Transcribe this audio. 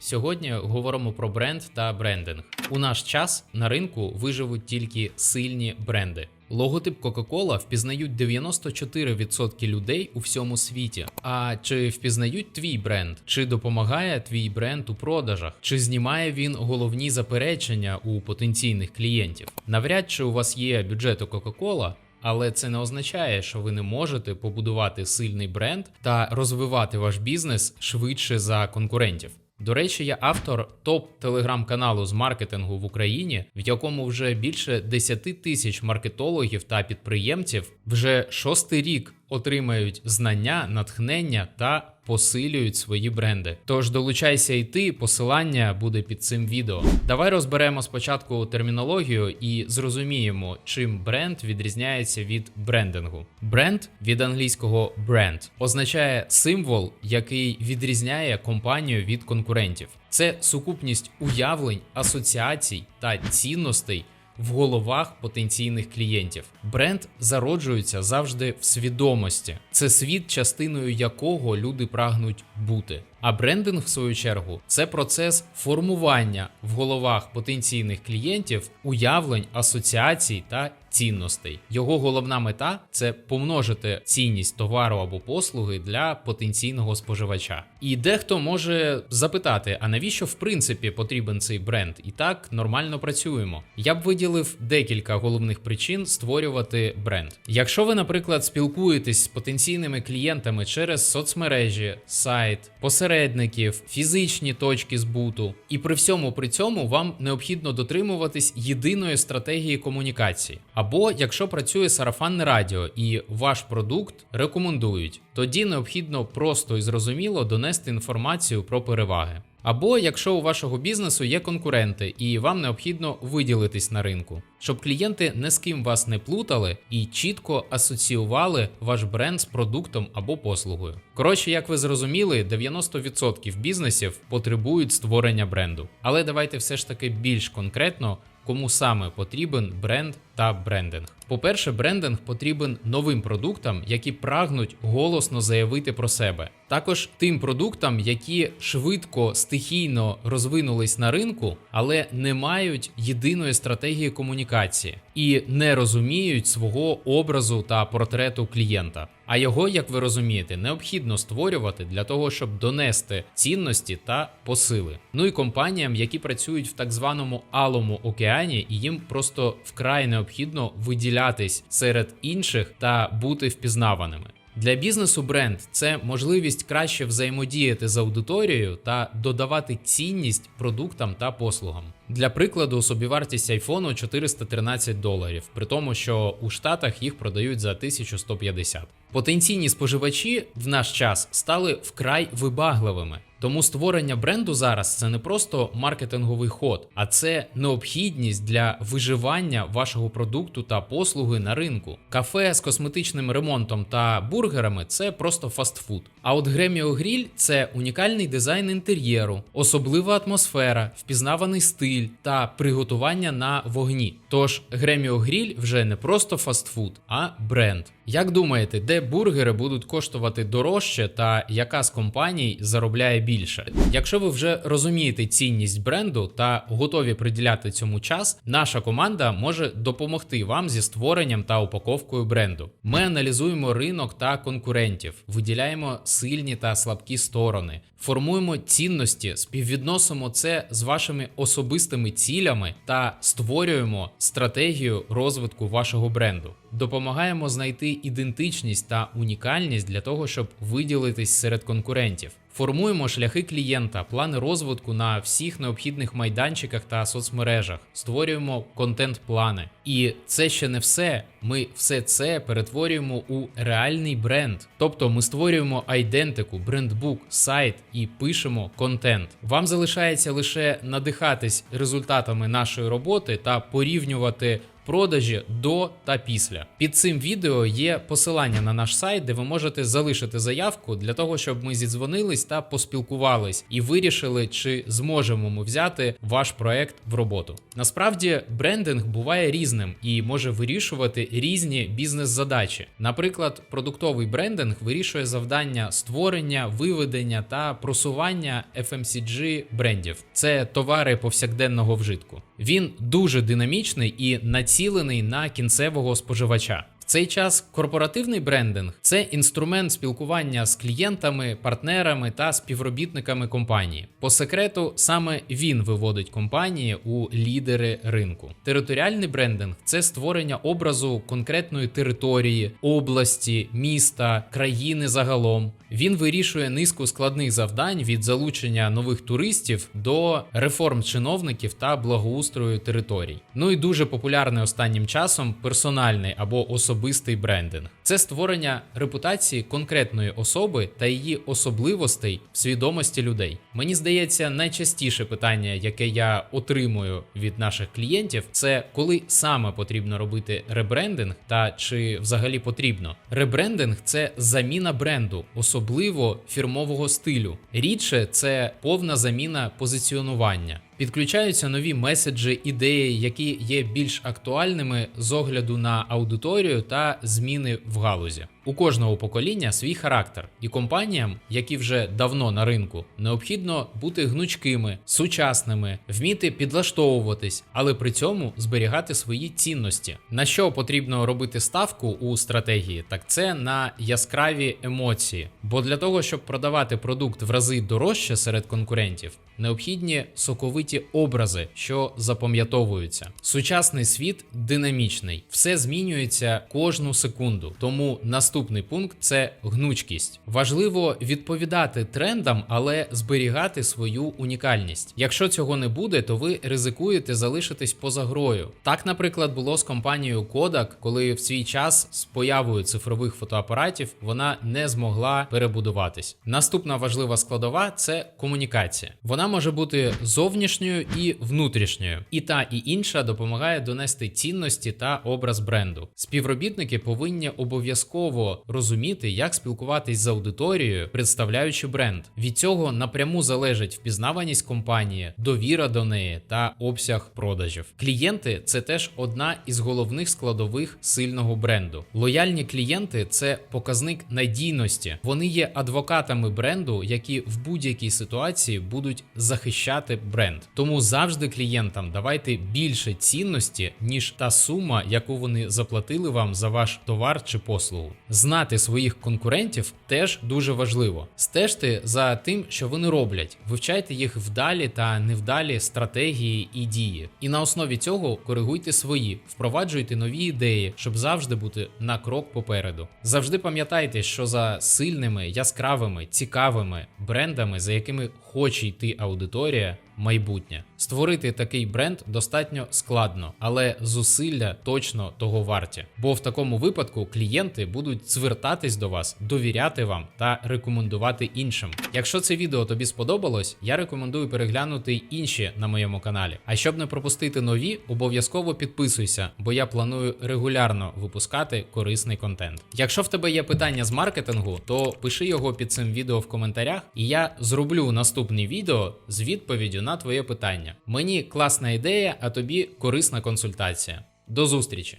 Сьогодні говоримо про бренд та брендинг. У наш час на ринку виживуть тільки сильні бренди. Логотип Coca-Cola впізнають 94% людей у всьому світі. А чи впізнають твій бренд? Чи допомагає твій бренд у продажах? Чи знімає він головні заперечення у потенційних клієнтів? Навряд чи у вас є бюджет у Coca-Cola, але це не означає, що ви не можете побудувати сильний бренд та розвивати ваш бізнес швидше за конкурентів. До речі, я автор топ телеграм-каналу з маркетингу в Україні, в якому вже більше 10 тисяч маркетологів та підприємців вже шостий рік отримають знання, натхнення та посилюють свої бренди. Тож долучайся і ти, посилання буде під цим відео. Давай розберемо спочатку термінологію і зрозуміємо, чим бренд відрізняється від брендингу. Бренд від англійського brand означає символ, який відрізняє компанію від конкурентів. Це сукупність уявлень, асоціацій та цінностей в головах потенційних клієнтів. Бренд зароджується завжди в свідомості. Це світ, частиною якого люди прагнуть бути. А брендинг, в свою чергу, це процес формування в головах потенційних клієнтів уявлень, асоціацій та цінностей. Його головна мета це помножити цінність товару або послуги для потенційного споживача. І дехто може запитати: а навіщо в принципі потрібен цей бренд? І так нормально працюємо. Я б виділив декілька головних причин створювати бренд. Якщо ви, наприклад, спілкуєтесь з потенційними клієнтами через соцмережі, сайт, посередників, фізичні точки збуту, і при всьому при цьому вам необхідно дотримуватись єдиної стратегії комунікації. Або якщо працює сарафанне радіо і ваш продукт рекомендують, тоді необхідно просто і зрозуміло донести інформацію про переваги. Або якщо у вашого бізнесу є конкуренти і вам необхідно виділитись на ринку, щоб клієнти не з ким вас не плутали і чітко асоціювали ваш бренд з продуктом або послугою. Коротше, як ви зрозуміли, 90% бізнесів потребують створення бренду. Але давайте все ж таки більш конкретно. Кому саме потрібен бренд та брендинг? По-перше, брендинг потрібен новим продуктам, які прагнуть голосно заявити про себе. Також тим продуктам, які швидко стихійно розвинулись на ринку, але не мають єдиної стратегії комунікації і не розуміють свого образу та портрету клієнта. А його, як ви розумієте, необхідно створювати для того, щоб донести цінності та посили. Ну і компаніям, які працюють в так званому алому океані, і їм просто вкрай необхідно виділятись серед інших та бути впізнаваними. Для бізнесу бренд це можливість краще взаємодіяти з аудиторією та додавати цінність продуктам та послугам. Для прикладу, собівартість айфону 413 доларів, при тому, що у Штатах їх продають за 1150. Потенційні споживачі в наш час стали вкрай вибагливими. Тому створення бренду зараз це не просто маркетинговий ход, а це необхідність для виживання вашого продукту та послуги на ринку. Кафе з косметичним ремонтом та бургерами це просто фастфуд. А от Греміо Гріль це унікальний дизайн інтер'єру, особлива атмосфера, впізнаваний стиль та приготування на вогні. Тож Греміо Гріль вже не просто фастфуд, а бренд. Як думаєте, де бургери будуть коштувати дорожче та яка з компаній заробляє більше? Якщо ви вже розумієте цінність бренду та готові приділяти цьому час, наша команда може допомогти вам зі створенням та упаковкою бренду. Ми аналізуємо ринок та конкурентів, виділяємо сильні та слабкі сторони, формуємо цінності, співвідносимо це з вашими особистими цілями та створюємо стратегію розвитку вашого бренду. Допомагаємо знайти ідентичність та унікальність для того, щоб виділитись серед конкурентів. Формуємо шляхи клієнта, плани розвитку на всіх необхідних майданчиках та соцмережах, створюємо контент-плани. І це ще не все. Ми все це перетворюємо у реальний бренд. Тобто ми створюємо айдентику, брендбук, сайт і пишемо контент. Вам залишається лише надихатись результатами нашої роботи та порівнювати продажі до та після. Під цим відео є посилання на наш сайт, де ви можете залишити заявку для того, щоб ми зідзвонились та поспілкувались і вирішили, чи зможемо ми взяти ваш проект в роботу. Насправді, брендинг буває різним і може вирішувати різні бізнес-задачі. Наприклад, продуктовий брендинг вирішує завдання створення, виведення та просування FMCG брендів. Це товари повсякденного вжитку. Він дуже динамічний і націлений на кінцевого споживача. Цей час корпоративний брендинг це інструмент спілкування з клієнтами, партнерами та співробітниками компанії. По секрету, саме він виводить компанії у лідери ринку. Територіальний брендинг це створення образу конкретної території, області, міста, країни загалом. Він вирішує низку складних завдань від залучення нових туристів до реформ чиновників та благоустрою територій. Ну і дуже популярний останнім часом персональний або особистий брендинг. Це створення репутації конкретної особи та її особливостей в свідомості людей. Мені здається, найчастіше питання, яке я отримую від наших клієнтів, це коли саме потрібно робити ребрендинг, та чи взагалі потрібно. Ребрендинг це заміна бренду, особливо фірмового стилю. Рідше це повна заміна позиціонування. Підключаються нові меседжі, ідеї, які є більш актуальними з огляду на аудиторію та зміни в галузі. У кожного покоління свій характер, і компаніям, які вже давно на ринку, необхідно бути гнучкими, сучасними, вміти підлаштовуватись, але при цьому зберігати свої цінності. На що потрібно робити ставку у стратегії, так це на яскраві емоції. Бо для того, щоб продавати продукт в рази дорожче серед конкурентів, необхідні соковиті образи, що запам'ятовуються. Сучасний світ динамічний, все змінюється кожну секунду. Тому наступний пункт це гнучкість. Важливо відповідати трендам, але зберігати свою унікальність. Якщо цього не буде, то ви ризикуєте залишитись поза грою. Так, наприклад, було з компанією Kodak, коли в свій час з появою цифрових фотоапаратів вона не змогла перебудуватись. Наступна важлива складова це комунікація. Вона може бути зовнішньою і внутрішньою. І та, і інша допомагає донести цінності та образ бренду. Співробітники повинні обов'язково розуміти, як спілкуватись з аудиторією, представляючи бренд. Від цього напряму залежить впізнаваність компанії, довіра до неї та обсяг продажів. Клієнти це теж одна із головних складових сильного бренду. Лояльні клієнти це показник надійності. Вони є адвокатами бренду, які в будь-якій ситуації будуть захищати бренд. Тому завжди клієнтам давайте більше цінності, ніж та сума, яку вони заплатили вам за ваш товар чи послугу. Знати своїх конкурентів теж дуже важливо. Стежте за тим, що вони роблять, вивчайте їх вдалі та невдалі стратегії і дії. І на основі цього коригуйте свої, впроваджуйте нові ідеї, щоб завжди бути на крок попереду. Завжди пам'ятайте, що за сильними, яскравими, цікавими брендами, за якими хоче йти аудиторія, майбутнє. Створити такий бренд достатньо складно, але зусилля точно того варті. Бо в такому випадку клієнти будуть звертатись до вас, довіряти вам та рекомендувати іншим. Якщо це відео тобі сподобалось, я рекомендую переглянути інші на моєму каналі. А щоб не пропустити нові, обов'язково підписуйся, бо я планую регулярно випускати корисний контент. Якщо в тебе є питання з маркетингу, то пиши його під цим відео в коментарях, і я зроблю наступне відео з відповіддю на твоє питання. Мені класна ідея, а тобі корисна консультація. До зустрічі!